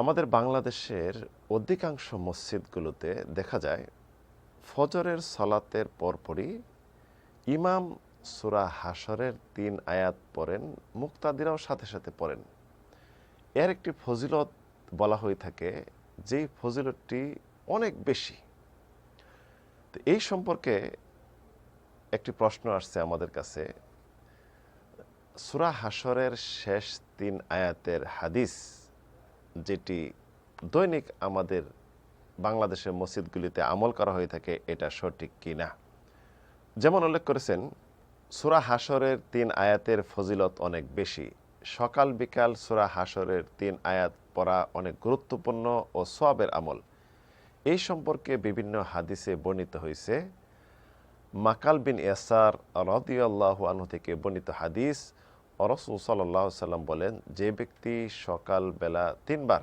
আমাদের বাংলাদেশের অধিকাংশ মসজিদগুলোতে দেখা যায় ফজরের সলাতের পরপরই ইমাম সুরা হাসরের তিন আয়াত পড়েন, মুক্তাদিরাও সাথে সাথে পড়েন। এর একটি ফজিলত বলা হয়ে থাকে, যেই ফজিলতটি অনেক বেশি। তো এই সম্পর্কে একটি প্রশ্ন আসছে আমাদের কাছে। সুরা হাসরের শেষ তিন আয়াতের হাদিস যেটি দৈনিক আমাদের বাংলাদেশের মসজিদগুলিতে আমল করা হয়ে থাকে, এটা সঠিক কি না যেমন উল্লেখ করেছেন, সুরা হাসরের তিন আয়াতের ফজিলত অনেক বেশি। সকাল বিকাল সুরা হাসরের তিন আয়াত পড়া অনেক গুরুত্বপূর্ণ ও সবের আমল। এই সম্পর্কে বিভিন্ন হাদিসে বর্ণিত হয়েছে। মাকাল বিন এসার রদিয়াল্লাহু আনহু থেকে বর্ণিত হাদিস রসুল সাল্লাহ সাল্লাম বলেন, যে ব্যক্তি সকালবেলা তিনবার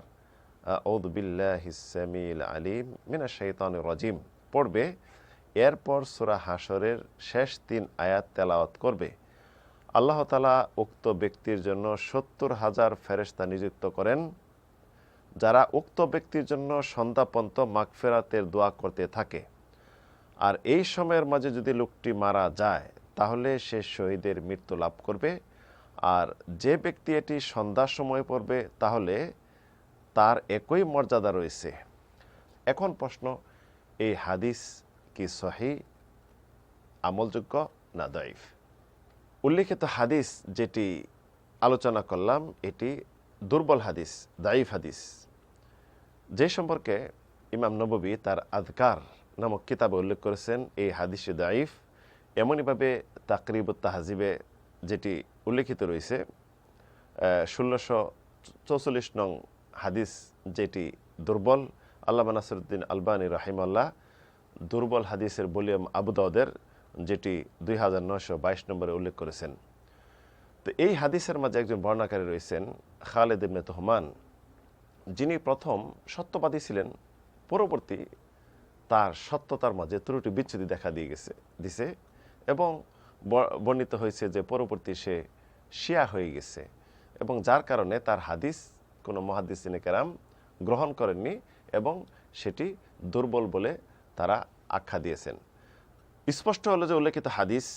ঔদবিল্লাহিসামিল আলিম মিনা শৈতান রজিম পড়বে, এরপর সুরা হাসরের শেষ তিন আয়াত তেলাওয়াত করবে। আল্লাহ তালা উক্ত ব্যক্তির জন্য সত্তর হাজার ফেরেস্তা নিযুক্ত করেন, যারা উক্ত ব্যক্তির জন্য সন্ধ্যাপন্ত মাগফেরাতের দোয়া করতে থাকে। আর এই সময়ের মাঝে যদি লোকটি মারা যায়, তাহলে সে শহীদের মৃত্যু লাভ করবে। আর যে ব্যক্তি এটি সন্ধ্যার সময় পড়বে, তাহলে তার একই মর্যাদা রয়েছে। এখন প্রশ্ন, এই হাদিস কি সহি, আমলযোগ্য না দইফ উল্লিখিত হাদিস যেটি আলোচনা করলাম, এটি দুর্বল হাদিস দাইফ হাদিস। যে সম্পর্কে ইমাম নববী তার আধকার নামক কিতাবে উল্লেখ করেছেন, এই হাদিসে দাইফ এমনইভাবে তাকরিব তাহাজিবে যেটি উল্লেখিত রয়েছে ষোলোশো চৌচল্লিশ নং হাদিস যেটি দুর্বল আল্লাহ নাসরুদ্দিন আলবানী রাহিমাল্লাহ দুর্বল হাদিসের বলিয়াম আবুদাউদের যেটি দুই হাজার নয়শো বাইশ নম্বরে উল্লেখ করেছেন। তো এই হাদিসের মাঝে একজন বর্ণাকারী রয়েছেন খালেদ ইবনে তোহমান। যিনি প্রথম সত্যবাদী ছিলেন, পরবর্তী তার সত্যতার মাঝে ত্রুটি বিচ্ছুতি দেখা দিয়ে গেছে, দিছে এবং বর্ণিত হয়েছে যে পরবর্তী সে শিয়া হয়ে গেছে এবং যার কারণে তার হাদিস, কোনো মহাদিসিনে কেরাম গ্রহণ করেননি এবং সেটি দুর্বল বলে তারা আখ্যা দিয়েছেন। স্পষ্ট হলো যে উল্লেখিত হাদিস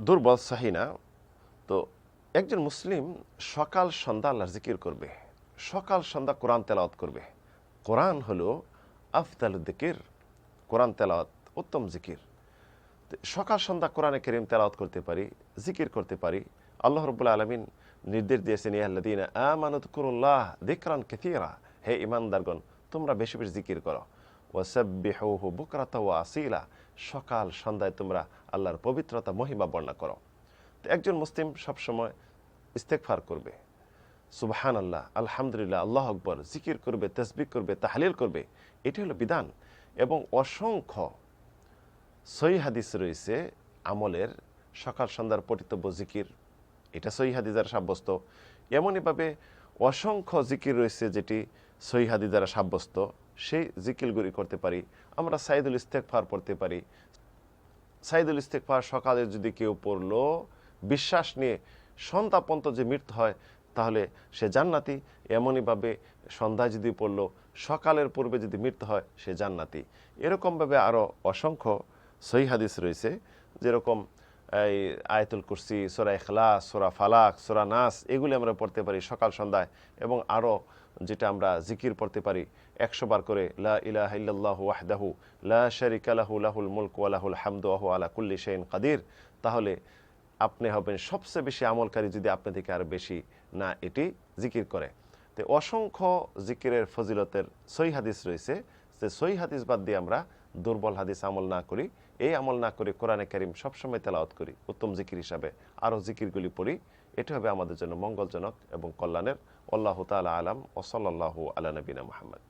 দুর্বল সাহিনা তো একজন মুসলিম সকাল সন্ধ্যা আল্লাহর জিকির করবে, সকাল সন্ধ্যা কোরআন তেলাওয়াত করবে। কোরআন হলো আফতাল কোরআন তেলাওয়াত উত্তম জিকির। সকাল সন্ধ্যা কোরআনে কেরিম তেলাওয়াত করতে পারি, জিকির করতে পারি, আল্লাহ রবুল্লা আলমিন নির্দেশ দিয়েছেন ইয়াল্লাদিন আমানত কুরুল্লাহ দিকরান কেথিরা হে ইমানদারগণ তোমরা বেশি বেশি জিকির করো। ওয়াসাব্বিহু বুকরাতা ওয়া আসিলা। সকাল সন্ধ্যায় তোমরা আল্লাহর পবিত্রতা, মহিমা বর্ণনা করো। তো একজন মুসলিম সবসময় ইস্তেকফার করবে। সুবাহান আল্লাহ আলহামদুলিল্লাহ, আল্লাহ আকবর, জিকির করবে তসবিক করবে, তাহলিল করবে এটি হলো বিধান। এবং অসংখ্য সই হাদিস রয়েছে, আমলের সকাল সন্ধ্যার পঠিতব্য জিকির। এটা সই হাদিস দ্বারা সাব্যস্ত। এমনইভাবে অসংখ্য জিকির রয়েছে যেটি সই হাদিস দ্বারা সাব্যস্ত। সেই জিকিরগুলি করতে পারি। আমরা সাইদুল ইস্তেকফার পড়তে পারি। সাইদুল ইস্তেকফার সকালে যদি কেউ পড়ল, বিশ্বাস নিয়ে সন্তাপন্ত যে মৃত্যু হয়, তাহলে সে জান্নাতি। এমনইভাবে সন্ধ্যায় যদি পড়ল, সকালের পূর্বে যদি মৃত্যু হয়, সে জান্নাতি। এরকমভাবে আরও অসংখ্য সহি হাদিস রয়েছে, যেরকম এই আয়তুল কুরসি, সোরা এখলা সোরা ফালাক, সোরা নাস, এগুলি আমরা পড়তে পারি সকাল, সন্ধ্যায় এবং আরও যেটা আমরা জিকির পড়তে পারি একশো বার করে, লা ইলাহ ইল্লাল্লাহু ওয়াহদাহু লা শারিকা লাহু, লাহুল মুলক ওয়া লাহুল হামদু হুয়া আলা কুল্লি শাইইন কাদির। তাহলে আপনি হবেন সবচেয়ে বেশি আমলকারী যদি আপনি থেকে আরও বেশি না এটি জিকির করে। তো অসংখ্য জিকিরের ফজিলতের সই হাদিস রয়েছে। যে সই হাদিস বাদ দিয়ে আমরা দুর্বল হাদিস আমল না করি, এই আমল না করে কোরআনে করিম সবসময় তেলাওয়াত করি, উত্তম জিকির হিসাবে আরও জিকিরগুলি পড়ি, এটি হবে আমাদের জন্য মঙ্গলজনক এবং কল্যাণের। আল্লাহ তালা আলাম ওসল্লাহ আলা নবীনা মোহাম্মদ।